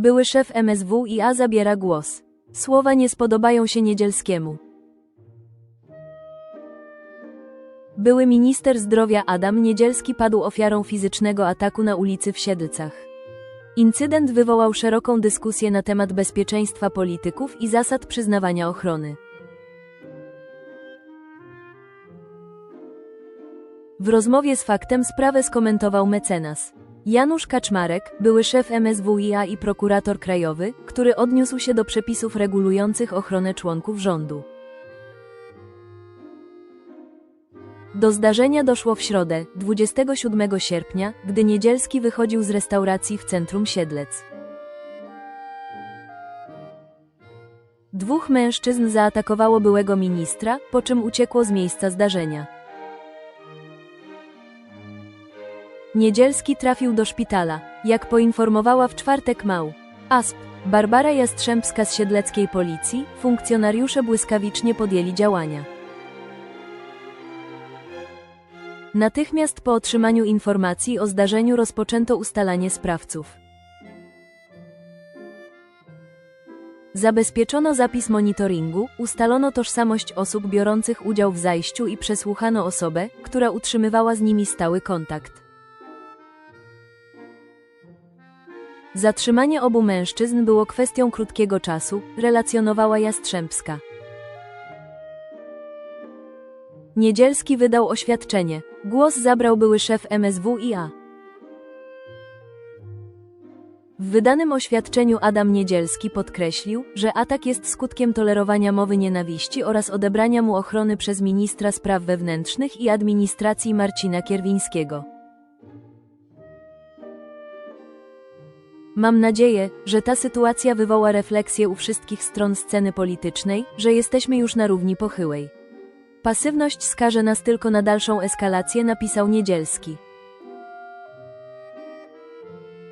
Były szef MSWiA zabiera głos. Słowa nie spodobają się Niedzielskiemu. Były minister zdrowia Adam Niedzielski padł ofiarą fizycznego ataku na ulicy w Siedlcach. Incydent wywołał szeroką dyskusję na temat bezpieczeństwa polityków i zasad przyznawania ochrony. W rozmowie z faktem sprawę skomentował mecenas. Janusz Kaczmarek, były szef MSWiA i prokurator krajowy, który odniósł się do przepisów regulujących ochronę członków rządu. Do zdarzenia doszło w środę, 27 sierpnia, gdy Niedzielski wychodził z restauracji w centrum Siedlec. Dwóch mężczyzn zaatakowało byłego ministra, po czym uciekło z miejsca zdarzenia. Niedzielski trafił do szpitala, jak poinformowała w czwartek Mał. ASP. Barbara Jastrzębska z siedleckiej policji, funkcjonariusze błyskawicznie podjęli działania. Natychmiast po otrzymaniu informacji o zdarzeniu rozpoczęto ustalanie sprawców. Zabezpieczono zapis monitoringu, ustalono tożsamość osób biorących udział w zajściu i przesłuchano osobę, która utrzymywała z nimi stały kontakt. Zatrzymanie obu mężczyzn było kwestią krótkiego czasu, relacjonowała Jastrzębska. Niedzielski wydał oświadczenie. Głos zabrał były szef MSWiA. W wydanym oświadczeniu Adam Niedzielski podkreślił, że atak jest skutkiem tolerowania mowy nienawiści oraz odebrania mu ochrony przez ministra spraw wewnętrznych i administracji Marcina Kierwińskiego. Mam nadzieję, że ta sytuacja wywoła refleksję u wszystkich stron sceny politycznej, że jesteśmy już na równi pochyłej. Pasywność skaże nas tylko na dalszą eskalację, napisał Niedzielski.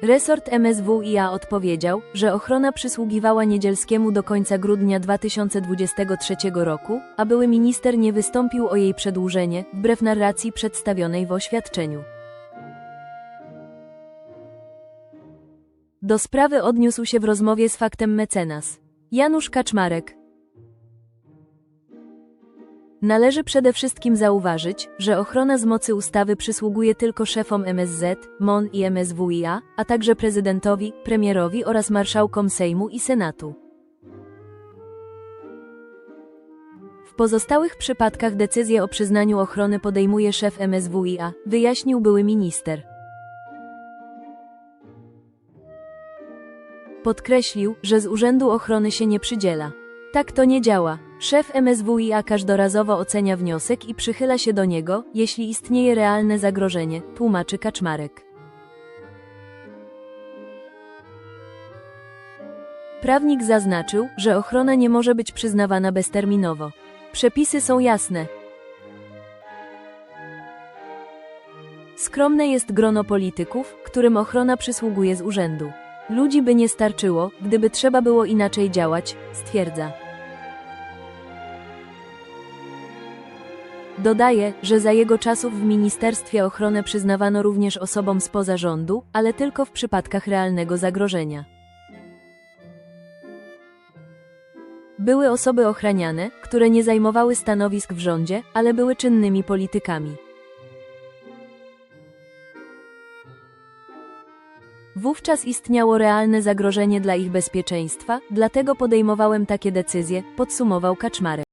Resort MSWiA odpowiedział, że ochrona przysługiwała Niedzielskiemu do końca grudnia 2023 roku, a były minister nie wystąpił o jej przedłużenie, wbrew narracji przedstawionej w oświadczeniu. Do sprawy odniósł się w rozmowie z faktem mecenas. Janusz Kaczmarek. Należy przede wszystkim zauważyć, że ochrona z mocy ustawy przysługuje tylko szefom MSZ, MON i MSWiA, a także prezydentowi, premierowi oraz marszałkom Sejmu i Senatu. W pozostałych przypadkach decyzję o przyznaniu ochrony podejmuje szef MSWiA, wyjaśnił były minister. Podkreślił, że z Urzędu Ochrony się nie przydziela. Tak to nie działa. Szef MSWiA każdorazowo ocenia wniosek i przychyla się do niego, jeśli istnieje realne zagrożenie, tłumaczy Kaczmarek. Prawnik zaznaczył, że ochrona nie może być przyznawana bezterminowo. Przepisy są jasne. Skromne jest grono polityków, którym ochrona przysługuje z urzędu. Ludzi by nie starczyło, gdyby trzeba było inaczej działać, stwierdza. Dodaje, że za jego czasów w ministerstwie ochronę przyznawano również osobom spoza rządu, ale tylko w przypadkach realnego zagrożenia. Były osoby ochraniane, które nie zajmowały stanowisk w rządzie, ale były czynnymi politykami. Wówczas istniało realne zagrożenie dla ich bezpieczeństwa, dlatego podejmowałem takie decyzje, podsumował Kaczmarek.